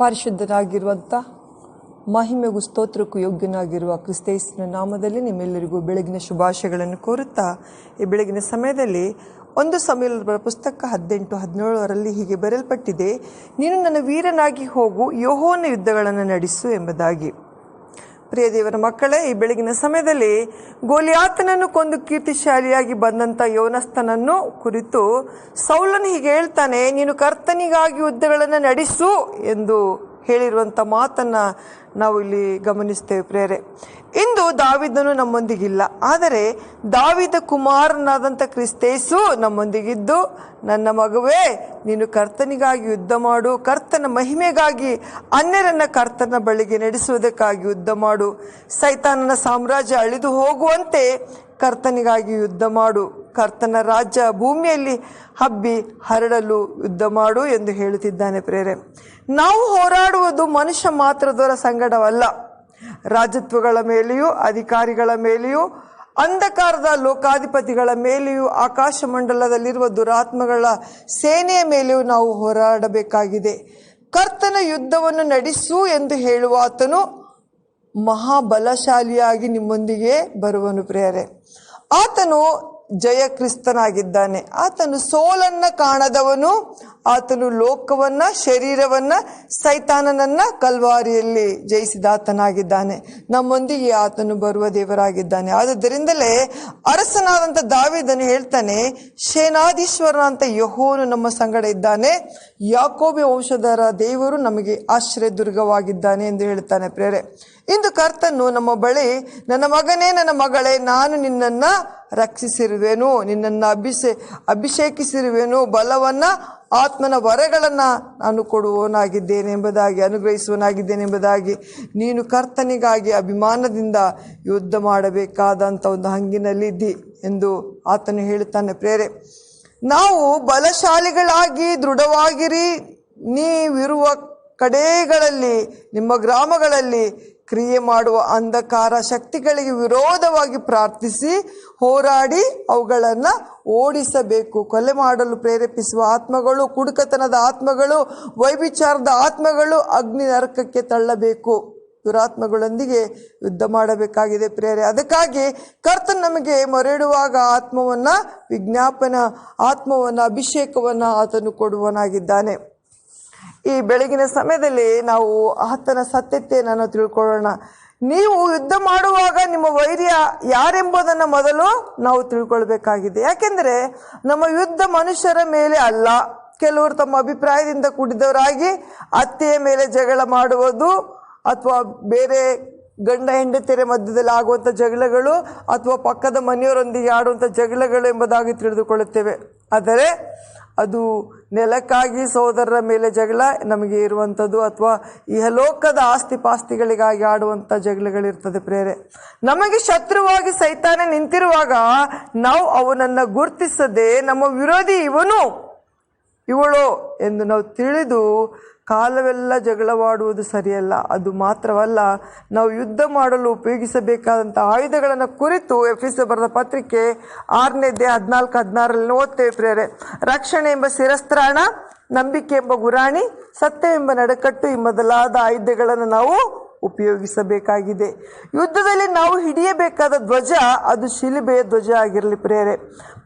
ಪರಿಶುದ್ಧನಾಗಿರುವಂಥ ಮಹಿಮೆಗೂ ಸ್ತೋತ್ರಕ್ಕೂ ಯೋಗ್ಯನಾಗಿರುವ ಕ್ರಿಸ್ತೇಸ್ನ ನಾಮದಲ್ಲಿ ನಿಮ್ಮೆಲ್ಲರಿಗೂ ಬೆಳಗಿನ ಶುಭಾಶಯಗಳನ್ನು ಕೋರುತ್ತಾ, ಈ ಬೆಳಗಿನ ಸಮಯದಲ್ಲಿ ಒಂದು ಸಮಯದ ಪುಸ್ತಕ ಹದಿನೆಂಟು ಹದಿನೇಳರಲ್ಲಿ ಹೀಗೆ ಬರೆಯಲ್ಪಟ್ಟಿದೆ, ನೀನು ನನ್ನ ವೀರನಾಗಿ ಹೋಗು ಯೋಹೋನ ಯುದ್ಧಗಳನ್ನು ನಡೆಸು ಎಂಬುದಾಗಿ. ಪ್ರಿಯ ದೇವರ ಮಕ್ಕಳೇ, ಈ ಬೆಳಗಿನ ಸಮಯದಲ್ಲಿ ಗೋಲಿಯಾತನನ್ನು ಕೊಂದು ಕೀರ್ತಿಶಾಲಿಯಾಗಿ ಬಂದಂಥ ಯೋನಸ್ತನನ್ನು ಕುರಿತು ಸೌಲನು ಹೀಗೆ ಹೇಳ್ತಾನೆ, ನೀನು ಕರ್ತನಿಗಾಗಿ ಯುದ್ಧಗಳನ್ನು ನಡೆಸು ಎಂದು ಹೇಳಿರುವಂಥ ಮಾತನ್ನು ನಾವು ಇಲ್ಲಿ ಗಮನಿಸ್ತೇವೆ ಪ್ರೇರೆ. ಇಂದು ದಾವಿದನು ನಮ್ಮೊಂದಿಗಿಲ್ಲ. ಆದರೆ ದಾವಿದ ಕುಮಾರನಾದಂಥ ಕ್ರಿಸ್ತೇಸು ನಮ್ಮೊಂದಿಗಿದ್ದು, ನನ್ನ ಮಗುವೇ, ನೀನು ಕರ್ತನಿಗಾಗಿ ಯುದ್ಧ ಮಾಡು, ಕರ್ತನ ಮಹಿಮೆಗಾಗಿ ಅನ್ಯರನ್ನ ಕರ್ತನ ಬಳಿಗೆ ನಡೆಸುವುದಕ್ಕಾಗಿ ಯುದ್ಧ ಮಾಡು. ಸೈತಾನನ ಸಾಮ್ರಾಜ್ಯ ಅಳಿದು ಹೋಗುವಂತೆ ಕರ್ತನಿಗಾಗಿ ಯುದ್ಧ ಮಾಡು. ಕರ್ತನ ರಾಜ್ಯ ಭೂಮಿಯಲ್ಲಿ ಹಬ್ಬಿ ಹರಡಲು ಯುದ್ಧ ಮಾಡು ಎಂದು ಹೇಳುತ್ತಿದ್ದಾನೆ ಪ್ರೇರೆ. ನಾವು ಹೋರಾಡುವುದು ಮನುಷ್ಯ ಮಾತ್ರದವರ ಸಂಗಡವಲ್ಲ. ರಾಜತ್ವಗಳ ಮೇಲೆಯೂ, ಅಧಿಕಾರಿಗಳ ಮೇಲೆಯೂ, ಅಂಧಕಾರದ ಲೋಕಾಧಿಪತಿಗಳ ಮೇಲೆಯೂ ಆಕಾಶ ಮಂಡಲದಲ್ಲಿರುವ ದುರಾತ್ಮಗಳ ಸೇನೆಯ ಮೇಲೆಯೂ ನಾವು ಹೋರಾಡಬೇಕಾಗಿದೆ. ಕರ್ತನ ಯುದ್ಧವನ್ನು ನಡೆಸು ಎಂದು ಹೇಳುವ ಆತನು ಮಹಾಬಲಶಾಲಿಯಾಗಿ ನಿಮ್ಮೊಂದಿಗೆ ಬರುವನು ಪ್ರೇರೆ. ಆತನು ಜಯ ಕ್ರಿಸ್ತನಾಗಿದ್ದಾನೆ ಆತನು ಸೋಲನ್ನ ಕಾಣದವನು ಆತನು ಲೋಕವನ್ನ, ಶರೀರವನ್ನ, ಸೈತಾನನನ್ನ ಕಲ್ವಾರಿಯಲ್ಲಿ ಜಯಿಸಿದಾತನಾಗಿದ್ದಾನೆ ನಮ್ಮೊಂದಿಗೆ ಆತನು ಬರುವ ದೇವರಾಗಿದ್ದಾನೆ. ಆದುದರಿಂದಲೇ ಅರಸನಾದಂಥ ದಾವಿದನು ಹೇಳ್ತಾನೆ ಸೇನಾಧೀಶ್ವರ ಅಂತ ಯಹೋನು ನಮ್ಮ ಸಂಗಡ ಇದ್ದಾನೆ. ಯಾಕೋಬಿ ವಂಶಧರ ದೇವರು ನಮಗೆ ಆಶ್ರಯ ದುರ್ಗವಾಗಿದ್ದಾನೆ ಎಂದು ಹೇಳ್ತಾನೆ ಪ್ರೇರೆ. ಇಂದು ಕರ್ತನು ನಮ್ಮ ಬಳಿ, ನನ್ನ ಮಗನೇ ನನ್ನ ಮಗಳೇ, ನಾನು ನಿನ್ನನ್ನ ರಕ್ಷಿಸಿರುವೆನು. ನಿನ್ನನ್ನು ಅಭಿಷೇ, ಅಭಿಷೇಕಿಸಿರುವೆನು. ಬಲವನ್ನ ಆತ್ಮನ ವರಗಳನ್ನ ನಾನು ಕೊಡುವವನಾಗಿದ್ದೇನೆ ಎಂಬುದಾಗಿ ಅನುಗ್ರಹಿಸುವನಾಗಿದ್ದೇನೆ ಎಂಬುದಾಗಿ ನೀನು ಕರ್ತನಿಗಾಗಿ ಅಭಿಮಾನದಿಂದ ಯುದ್ಧ ಮಾಡಬೇಕಾದಂಥ ಒಂದು ಹಂಗಿನಲ್ಲಿದ್ದಿ ಎಂದು ಆತನು ಹೇಳುತ್ತಾನೆ. ಪ್ರೇರೆ, ನಾವು ಬಲಶಾಲಿಗಳಾಗಿ ದೃಢವಾಗಿರಿ. ನೀವಿರುವ ಕಡೆಗಳಲ್ಲಿ, ನಿಮ್ಮ ಗ್ರಾಮಗಳಲ್ಲಿ ಕ್ರಿಯೆ ಮಾಡುವ ಅಂಧಕಾರ ಶಕ್ತಿಗಳಿಗೆ ವಿರೋಧವಾಗಿ ಪ್ರಾರ್ಥಿಸಿ ಹೋರಾಡಿ ಅವುಗಳನ್ನು ಓಡಿಸಬೇಕು. ಕೊಲೆ ಮಾಡಲು ಪ್ರೇರೇಪಿಸುವ ಆತ್ಮಗಳು, ಕುಡುಕತನದ ಆತ್ಮಗಳು, ವೈವಿಚಾರದ ಆತ್ಮಗಳು ಅಗ್ನಿ ನರಕಕ್ಕೆ ತಳ್ಳಬೇಕು. ದುರಾತ್ಮಗಳೊಂದಿಗೆ ಯುದ್ಧ ಮಾಡಬೇಕಾಗಿದೆ ಪ್ರೇರೆ ಅದಕ್ಕಾಗಿ ಕರ್ತನ್ ನಮಗೆ ಮೊರೆಡುವಾಗ ಆತ್ಮವನ್ನ, ವಿಜ್ಞಾಪನ, ಆತ್ಮವನ್ನ, ಅಭಿಷೇಕವನ್ನು ಆತನು ಕೊಡುವನಾಗಿದ್ದಾನೆ ಈ ಬೆಳಗಿನ ಸಮಯದಲ್ಲಿ ನಾವು ಆತನ ಸತ್ಯತೆಯನ್ನು ನಾನು ತಿಳ್ಕೊಳ್ಳೋಣ. ನೀವು ಯುದ್ಧ ಮಾಡುವಾಗ ನಿಮ್ಮ ವೈರ್ಯ ಯಾರೆಂಬುದನ್ನು ಮೊದಲು ನಾವು ತಿಳ್ಕೊಳ್ಬೇಕಾಗಿದೆ. ಯಾಕೆಂದರೆ ನಮ್ಮ ಯುದ್ಧ ಮನುಷ್ಯರ ಮೇಲೆ ಅಲ್ಲ. ಕೆಲವರು ತಮ್ಮ ಅಭಿಪ್ರಾಯದಿಂದ ಕೂಡಿದವರಾಗಿ ಅತ್ತೆಯ ಮೇಲೆ ಜಗಳ ಮಾಡುವುದು ಅಥವಾ ಬೇರೆ ಗಂಡ ಹೆಂಡತಿರ ಮಧ್ಯದಲ್ಲಿ ಆಗುವಂಥ ಜಗಳಗಳು ಅಥವಾ ಪಕ್ಕದ ಮನೆಯವರೊಂದಿಗೆ ಆಡುವಂಥ ಜಗಳಗಳು ಎಂಬುದಾಗಿ ತಿಳಿದುಕೊಳ್ಳುತ್ತೇವೆ. ಆದರೆ ಅದು ನೆಲಕ್ಕಾಗಿ ಸೋದರರ ಮೇಲೆ ಜಗಳ ನಮಗೆ ಇರುವಂಥದ್ದು ಅಥವಾ ಇಹಲೋಕದ ಆಸ್ತಿ ಪಾಸ್ತಿಗಳಿಗಾಗಿ ಆಡುವಂಥ ಜಗಳಗಳಿರ್ತದೆ ಪ್ರೇರೆ. ನಮಗೆ ಶತ್ರುವಾಗಿ ಸೈತಾನೆ ನಿಂತಿರುವಾಗ ನಾವು ಅವನನ್ನು ಗುರುತಿಸದೆ ನಮ್ಮ ವಿರೋಧಿ ಇವನು, ಇವಳು ಎಂದು ನಾವು ತಿಳಿದು ಕಾಲವೆಲ್ಲ ಜಗಳವಾಡುವುದು ಸರಿಯಲ್ಲ. ಅದು ಮಾತ್ರವಲ್ಲ, ನಾವು ಯುದ್ಧ ಮಾಡಲು ಉಪಯೋಗಿಸಬೇಕಾದಂಥ ಆಯುಧಗಳನ್ನು ಕುರಿತು ಎಫಿಸ ಬರೆದ ಪತ್ರಿಕೆ ಆರನೇದೇ ಹದಿನಾಲ್ಕು, ಹದಿನಾರರಲ್ಲಿ ಓದ್ತೇವೆ ಪ್ರೇರೆ ರಕ್ಷಣೆ ಎಂಬ ಶಿರಸ್ತ್ರಾಣ, ನಂಬಿಕೆ ಎಂಬ ಗುರಾಣಿ, ಸತ್ಯ ಎಂಬ ನಡಕಟ್ಟು ಈ ಮೊದಲಾದ ಆಯುಧಗಳನ್ನು ನಾವು ಉಪಯೋಗಿಸಬೇಕಾಗಿದೆ. ಯುದ್ಧದಲ್ಲಿ ನಾವು ಹಿಡಿಯಬೇಕಾದ ಧ್ವಜ, ಅದು ಶಿಲುಬೆಯ ಧ್ವಜ ಆಗಿರಲಿ ಪ್ರೇರೆ.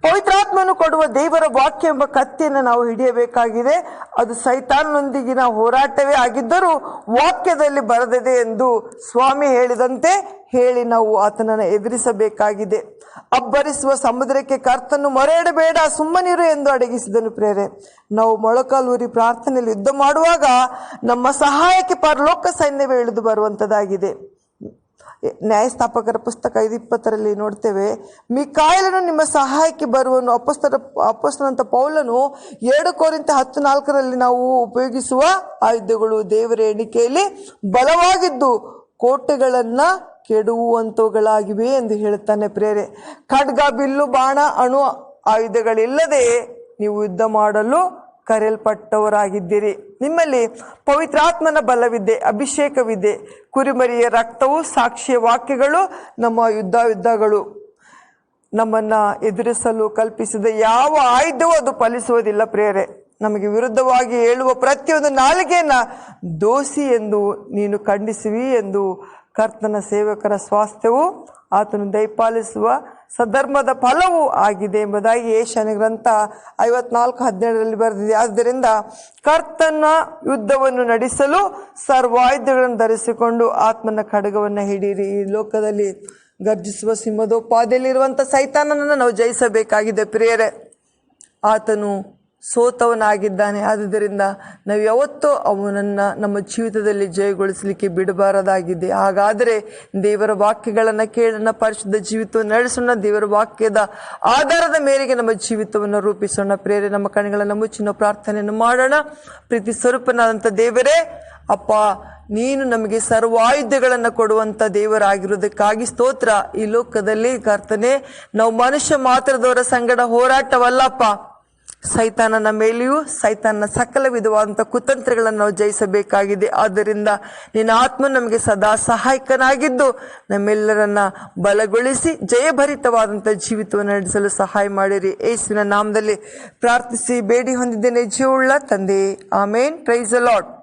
ಪವಿತ್ರಾತ್ಮನು ಕೊಡುವ ದೇವರ ವಾಕ್ಯ ಎಂಬ ಕತ್ತಿಯನ್ನು ನಾವು ಹಿಡಿಯಬೇಕಾಗಿದೆ. ಅದು ಸೈತಾನ್ನೊಂದಿಗಿನ ಹೋರಾಟವೇ ಆಗಿದ್ದರೂ ವಾಕ್ಯದಲ್ಲಿ ಬರೆದಿದೆ ಎಂದು ಸ್ವಾಮಿ ಹೇಳಿದಂತೆ ಹೇಳಿ ನಾವು ಆತನನ್ನು ಎದುರಿಸಬೇಕಾಗಿದೆ. ಅಬ್ಬರಿಸುವ ಸಮುದ್ರಕ್ಕೆ ಕರ್ತನು ಮೊರೆಯಿಡಬೇಡ ಸುಮ್ಮನಿರು ಎಂದು ಅಡಗಿಸಿದನು ಪ್ರೇರೆ. ನಾವು ಮೊಳಕಾಲೂರಿ ಪ್ರಾರ್ಥನೆಯಲ್ಲಿ ಯುದ್ಧ ಮಾಡುವಾಗ ನಮ್ಮ ಸಹಾಯಕ್ಕೆ ಪರಲೋಕ ಸೈನ್ಯವೇ ಇಳಿದು ಬರುವಂಥದ್ದಾಗಿದೆ ನ್ಯಾಯಸ್ಥಾಪಕರ ಪುಸ್ತಕ ಐದು ಇಪ್ಪತ್ತರಲ್ಲಿ ನೋಡ್ತೇವೆ, ಮಿಕಾಯಲನು ನಿಮ್ಮ ಸಹಾಯಕ್ಕೆ ಬರುವನು. ಅಪಸ್ತರ ಅಪಸ್ತನಂತ ಪೌಲನು ಎರಡು ಕೋರಿಂತ ಹತ್ತು ನಾಲ್ಕರಲ್ಲಿ ನಾವು ಉಪಯೋಗಿಸುವ ಆಯುಧಗಳು ದೇವರ ಎಣಿಕೆಯಲ್ಲಿ ಬಲವಾಗಿದ್ದು ಕೋಟೆಗಳನ್ನು ಕೆಡುವಂಥವುಗಳಾಗಿವೆ ಎಂದು ಹೇಳುತ್ತಾನೆ ಪ್ರೇರೆ. ಖಡ್ಗ, ಬಿಲ್ಲು, ಬಾಣ, ಅಣು, ಆಯುಧಗಳಿಲ್ಲದೆ ನೀವು ಯುದ್ಧ ಮಾಡಲು ಕರೆಯಲ್ಪಟ್ಟವರಾಗಿದ್ದೀರಿ. ನಿಮ್ಮಲ್ಲಿ ಪವಿತ್ರಾತ್ಮನ ಬಲವಿದೆ, ಅಭಿಷೇಕವಿದೆ. ಕುರಿಮರಿಯ ರಕ್ತವು ಸಾಕ್ಷಿಯ ವಾಕ್ಯಗಳು, ನಮ್ಮ ಯುದ್ಧ ಯುದ್ಧಗಳು ನಮ್ಮನ್ನ ಎದುರಿಸಲು ಕಲ್ಪಿಸಿದ ಯಾವ ಆಯುಧವೂ ಅದು ಫಲಿಸುವುದಿಲ್ಲ ಪ್ರೇರೆ. ನಮಗೆ ವಿರುದ್ಧವಾಗಿ ಹೇಳುವ ಪ್ರತಿಯೊಂದು ನಾಲಿಗೆಯನ್ನ ದೋಷಿ ಎಂದು ನೀನು ಖಂಡಿಸುವಿ ಎಂದು ಕರ್ತನ ಸೇವಕರ ಸ್ವಾಸ್ಥ್ಯವು ಆತನು ದಯಪಾಲಿಸುವ ಸಧರ್ಮದ ಫಲವೂ ಆಗಿದೆ ಎಂಬುದಾಗಿ ಏಷ್ಯನ ಗ್ರಂಥ ಐವತ್ನಾಲ್ಕು ಹದಿನೇಳರಲ್ಲಿ ಬರೆದಿದೆ. ಆದ್ದರಿಂದ ಕರ್ತನ ಯುದ್ಧವನ್ನು ನಡೆಸಲು ಸರ್ವಾಯುಧಗಳನ್ನು ಧರಿಸಿಕೊಂಡು ಆತ್ಮನ ಖಡಗವನ್ನು ಹಿಡೀರಿ. ಈ ಲೋಕದಲ್ಲಿ ಗರ್ಜಿಸುವ ಸಿಂಹದೋಪಾದಿಯಲ್ಲಿರುವಂಥ ಸೈತಾನನನ್ನು ನಾವು ಜಯಿಸಬೇಕಾಗಿದೆ ಪ್ರಿಯರೇ. ಆತನು ಸೋತವನಾಗಿದ್ದಾನೆ. ಆದುದರಿಂದ ನಾವು ಯಾವತ್ತೂ ಅವನನ್ನು ನಮ್ಮ ಜೀವಿತದಲ್ಲಿ ಜಯಗೊಳಿಸಲಿಕ್ಕೆ ಬಿಡಬಾರದಾಗಿದೆ. ಹಾಗಾದರೆ ದೇವರ ವಾಕ್ಯಗಳನ್ನು ಕೇಳೋಣ ಪರಿಶುದ್ಧ ಜೀವಿತವನ್ನು ನಡೆಸೋಣ. ದೇವರ ವಾಕ್ಯದ ಆಧಾರದ ಮೇರೆಗೆ ನಮ್ಮ ಜೀವಿತವನ್ನು ರೂಪಿಸೋಣ. ಪ್ರೇರೆ ನಮ್ಮ ಕಣ್ಣುಗಳನ್ನು ಮುಚ್ಚಿನ ಪ್ರಾರ್ಥನೆಯನ್ನು ಮಾಡೋಣ. ಪ್ರೀತಿ ಸ್ವರೂಪನಾದಂಥ ದೇವರೇ, ಅಪ್ಪ, ನೀನು ನಮಗೆ ಸರ್ವಾಯುಧಗಳನ್ನು ಕೊಡುವಂಥ ದೇವರಾಗಿರೋದಕ್ಕಾಗಿ ಸ್ತೋತ್ರ. ಈ ಲೋಕದಲ್ಲಿ ಕರ್ತನೆ, ನಾವು ಮನುಷ್ಯ ಮಾತ್ರದವರ ಸಂಗಡ ಹೋರಾಟವಲ್ಲಪ್ಪ. ಸೈತಾನನ ಮೇಲೆಯೂ ಸೈತಾನನ ಸಕಲ ವಿಧವಾದಂಥ ಕುತಂತ್ರಗಳನ್ನು ನಾವು ಜಯಿಸಬೇಕಾಗಿದೆ. ಆದ್ದರಿಂದ ನಿನ್ನ ಆತ್ಮ ನಮಗೆ ಸದಾ ಸಹಾಯಕನಾಗಿದ್ದು, ನಮ್ಮೆಲ್ಲರನ್ನ ಬಲಗೊಳಿಸಿ ಜಯಭರಿತವಾದಂಥ ಜೀವಿತವನ್ನು ನಡೆಸಲು ಸಹಾಯ ಮಾಡಿರಿ. ಯೇಸುವಿನ ನಾಮದಲ್ಲಿ ಪ್ರಾರ್ಥಿಸಿ, ಬೇಡಿ ಹೊಂದಿದ್ದೇನೆ ಜೀವುಳ್ಳ ತಂದೆ. ಆಮೇನ್. Praise Lord